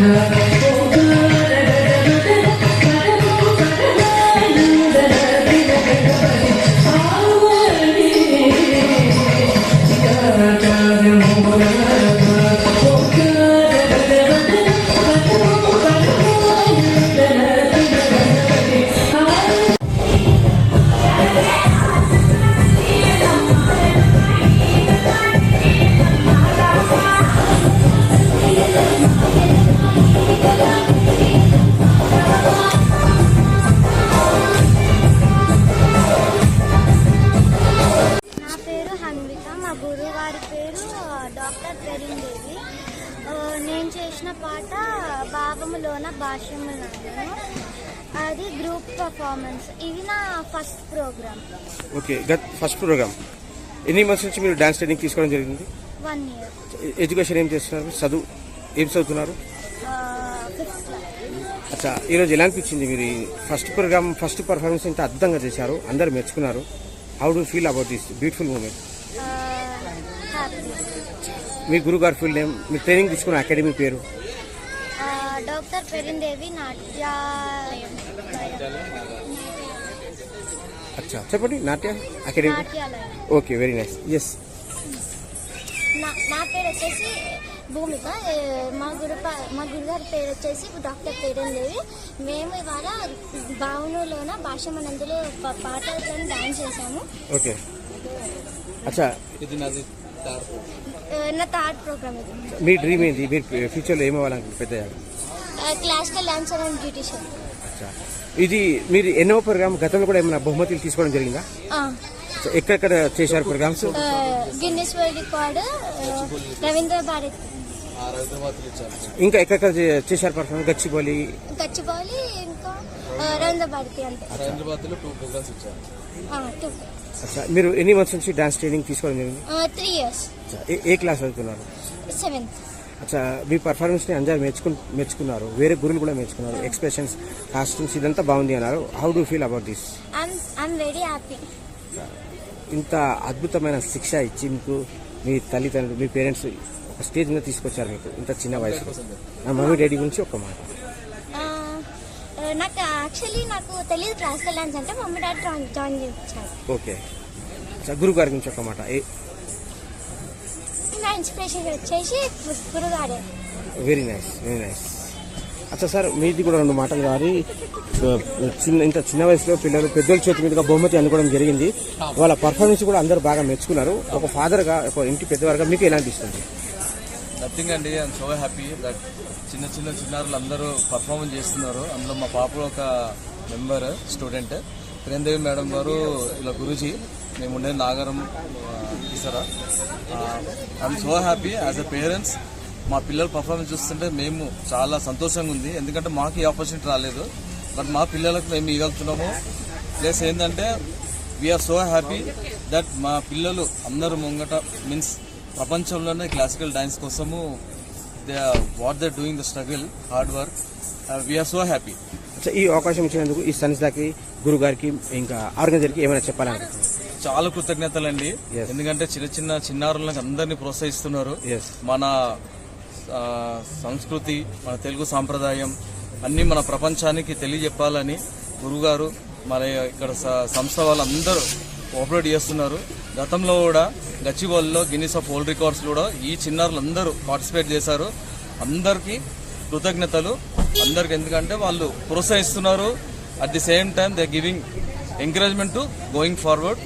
నా పాట భావములోన భాష్యములను అది గ్రూప్ పర్ఫార్మెన్స్ ఇది నా first program okay got first program ఎన్ని మంత్స్ నుంచి మీరు డాన్స్ ట్రైనింగ్ తీసుకోవడం జరిగింది? వన్ ఇయర్ ఎడ్యుకేషన్ ఏం చేస్తున్నారు? చదువు ఏం చదువుతున్నారు? అచ్చా ఈరోజు ఎలా అనిపించింది మీరు ఫస్ట్ ప్రోగ్రామ్ ఫస్ట్ పర్ఫార్మెన్స్ ఇంత అద్భుతంగా చేశారు అందరు మెచ్చుకున్నారు. How do feel about this beautiful moment మీ గురువు గారి ఫీల్డ్ నేమ్ మీ ట్రైనింగ్ తీసుకున్న అకాడమీ పేరు? డాక్టర్ పెరిందేవి నాట్య అచ్చా. చెప్పండి Natya academy? Okay very nice. Yes నా పేరు వచ్చేసి భూమిక. మా గురు మా గురుగారి పేరు వచ్చేసి డాక్టర్ పేరందేవి మేము ఇవాళ భావనలోన భాష మనందులో ప- పాటలతో డాన్స్ చేసాము ఓకే. అచ్చా. నా థర్డ్ ప్రోగ్రామ్ ఇది. మీ డ్రీమ్ ఏంది? మీరు ఫ్యూచర్లో ఏమవ్వాలనుకుంటున్నారు పెద్ద క్లాసికల్ డాన్సర్ అండ్ బ్యూటిషియన్ ఇది మీరు ఎన్నో ప్రోగ్రామ్ గతంలో కూడా ఏమైనా బహుమతులు తీసుకోవడం జరిగిందా? ఎక్కడెక్కడ చేశారు programs? Guinness world record Ravindra Bharat. ఇంకా ఎక్కడెక్కడ చేశారు పర్ఫార్మెన్స్ గచ్చిబౌలి? గచ్చిబౌలి ఇంకా రవీంద్ర భారతి టూ మీరు ఎన్ని మంత్స్ నుంచి డాన్స్ ట్రైనింగ్ తీసుకోవడం జరిగింది? త్రీ ఇయర్స్ ఏ క్లాస్ చదువుతున్నారు? సెవెంత్ అచ్చా మీ పర్ఫార్మెన్స్ని అందరూ మెచ్చుకు మెచ్చుకున్నారు. వేరే గురువులు కూడా మెచ్చుకున్నారు. ఎక్స్ప్రెషన్స్ కాస్ట్యూమ్స్ ఇదంతా బాగుంది అన్నారు. How do feel about this very happy ఇంత అద్భుతమైన శిక్ష ఇచ్చి మీకు మీ తల్లిదండ్రులు మీ పేరెంట్స్ ఒక స్టేజ్ మీద తీసుకొచ్చారు మీకు ఇంత చిన్న వయసులో. నా మమ్మీ డాడీ గురించి ఒక మాట. నాకు యాక్చువల్లీ నాకు తెలియదు క్లాసికల్ డాన్స్ అంటే మమ్మీ డాడీ జాయిన్ చేయించారు. ఓకే. గురువు గారి గురించి ఒక మాట. నా ఇన్స్పిరేషన్ వచ్చేసి గురుగారే. వెరీ నైస్ వెరీ నైస్ అచ్చా సార్ మీది కూడా రెండు మాటలు గారి చిన్న ఇంత చిన్న వయసులో పిల్లలు పెద్దోళ్ళ చేతి మీదుగా బహుమతి అనుకోవడం జరిగింది. వాళ్ళ పర్ఫార్మెన్స్ కూడా అందరూ బాగా మెచ్చుకున్నారు. ఒక ఫాదర్గా ఒక ఇంటి పెద్దవారుగా మీకు ఎలా అనిపిస్తుంది? నథింగ్ అండి ఐఎమ్ సో హ్యాపీ దట్ చిన్న చిన్న చిన్నారులు అందరూ పర్ఫార్మెన్స్ చేస్తున్నారు. అందులో మా పాప ఒక మెంబర్ స్టూడెంట్ ప్రేమదేవి మేడం గారు ఇలా గురూజీ. మేము ఉండే నాగరం ఇస్తారా I'm so happy as a parents మా పిల్లల పర్ఫార్మెన్స్ చూస్తుంటే మేము చాలా సంతోషంగా ఉంది. ఎందుకంటే మాకు ఈ ఆపర్చునిటీ రాలేదు. బట్ మా పిల్లలకు మేము ఇవ్వగలుగుతున్నాము. ప్లస్ ఏంటంటే వీఆర్ సో హ్యాపీ దట్ మా పిల్లలు అందరూ ముంగట మీన్స్ ప్రపంచంలోనే క్లాసికల్ డ్యాన్స్ కోసము they what they doing the struggle hard work we're so happy ఈ అవకాశం ఇచ్చినందుకు ఈ సంస్థకి గురువు గారికి ఇంకా ఆర్గనైజర్కి ఏమైనా చెప్పాలనుకుంటున్నాను చాలా కృతజ్ఞతలండి. ఎందుకంటే చిన్న చిన్న చిన్నారులకు అందరినీ ప్రోత్సహిస్తున్నారు. మన సంస్కృతి మన తెలుగు సాంప్రదాయం అన్నీ మన ప్రపంచానికి తెలియజెప్పాలని గురుగారు మన ఇక్కడ సంస్థ వాళ్ళందరూ కోఆపరేట్ చేస్తున్నారు. గతంలో కూడా గచ్చిబౌలిలో గిన్నీస్ ఆఫ్ వరల్డ్ రికార్డ్స్ కూడా ఈ చిన్నారులు అందరూ పార్టిసిపేట్ చేశారు. అందరికీ కృతజ్ఞతలు. అందరికి ఎందుకంటే వాళ్ళు ప్రోత్సహిస్తున్నారు. At the same time they giving encouragement to going forward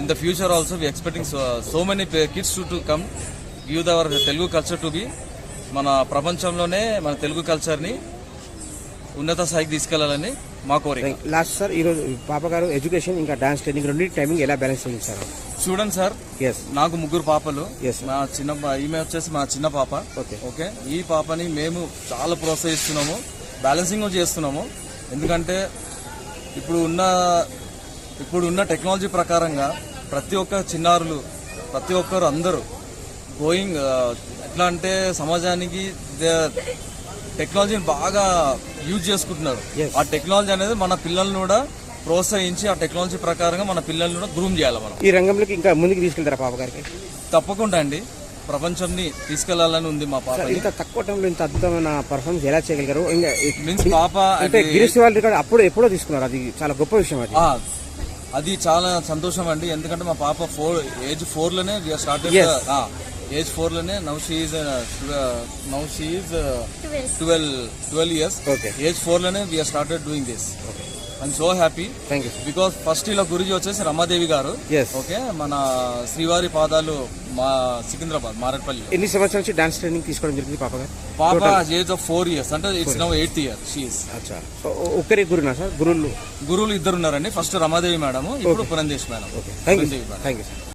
in the future also we expecting so many kids to come give their Telugu culture to be మన ప్రపంచంలోనే మన తెలుగు కల్చర్ని ఉన్నత స్థాయికి తీసుకెళ్ళాలని మా కోరిక. లాస్ట్ సార్ ఈరోజు పాప గారు ఎడ్యుకేషన్ ఇంకా డాన్స్ ట్రైనింగ్ రెండు టైమింగ్ ఎలా బ్యాలెన్స్ చేశారు చూడండి సార్ ఎస్ నాకు ముగ్గురు పాపలు. Yes, sir. మా చిన్న ఈమె వచ్చేసి మా చిన్న పాప. Okay. ఓకే ఈ పాపని మేము చాలా ప్రోత్సహిస్తున్నాము. బ్యాలెన్సింగ్ చేస్తున్నాము. ఎందుకంటే ఇప్పుడు ఉన్న ఇప్పుడు ఉన్న టెక్నాలజీ ప్రకారంగా ప్రతి ఒక్క చిన్నారులు ప్రతి ఒక్కరు అందరూ గోయింగ్ ఎట్లా అంటే సమాజానికి టెక్నాలజీని బాగా యూజ్ చేసుకుంటున్నారు. ఆ టెక్నాలజీ అనేది మన పిల్లల్ని కూడా ప్రోత్సహించి ఆ టెక్నాలజీ ప్రకారంగా మన పిల్లల్ని కూడా గ్రూమ్ చేయాలి మనం. ఈ రంగంలోకి ఇంకా ముందుకు తీసుకెళ్తారా పాప గారికి? తప్పకుండా అండి. ప్రపంచంని తీసుకెళ్ళాలని ఉంది మా పాప ఇంత తక్కువ టైంలో ఇంత అద్భుతమైన పర్ఫార్మెన్స్ ఎలా చేయగలిగారు? ఇంకా మీన్స్ పాప అంటే గిరీష్ వాళ్ళు అప్పుడు ఎప్పుడో తీసుకున్నారు అది చాలా గొప్ప విషయం అది. అది చాలా సంతోషం అండి. ఎందుకంటే మా పాప ఫోర్ ఏజ్ ఫోర్లోనే started Yes. Age ఫోర్లోనే now she now she twelve twelve years. Age ఫోర్లోనే we're started doing this I'm so happy thank you because first ఇలా గురించి వచ్చేసి రమాదేవి గారు. ఓకే మన శ్రీవారి పాదాలు మా సికింద్రాబాద్ మారేట్పల్లి ఎన్ని సంవత్సరాల నుంచి డాన్స్ ట్రైనింగ్ తీసుకోవడం జరిగింది పాప గారు? పాప ఏజ్ ఆఫ్ ఫోర్ ఇయర్స్ అంటే it's now eighth year she's అచ్చా. ఒక్కరి గురునా సార్? గురువులు? గురువులు ఇద్దరు ఉన్నారండి. ఫస్ట్ రమాదేవి మేడం ఇప్పుడు Purandesh madam thank you thank you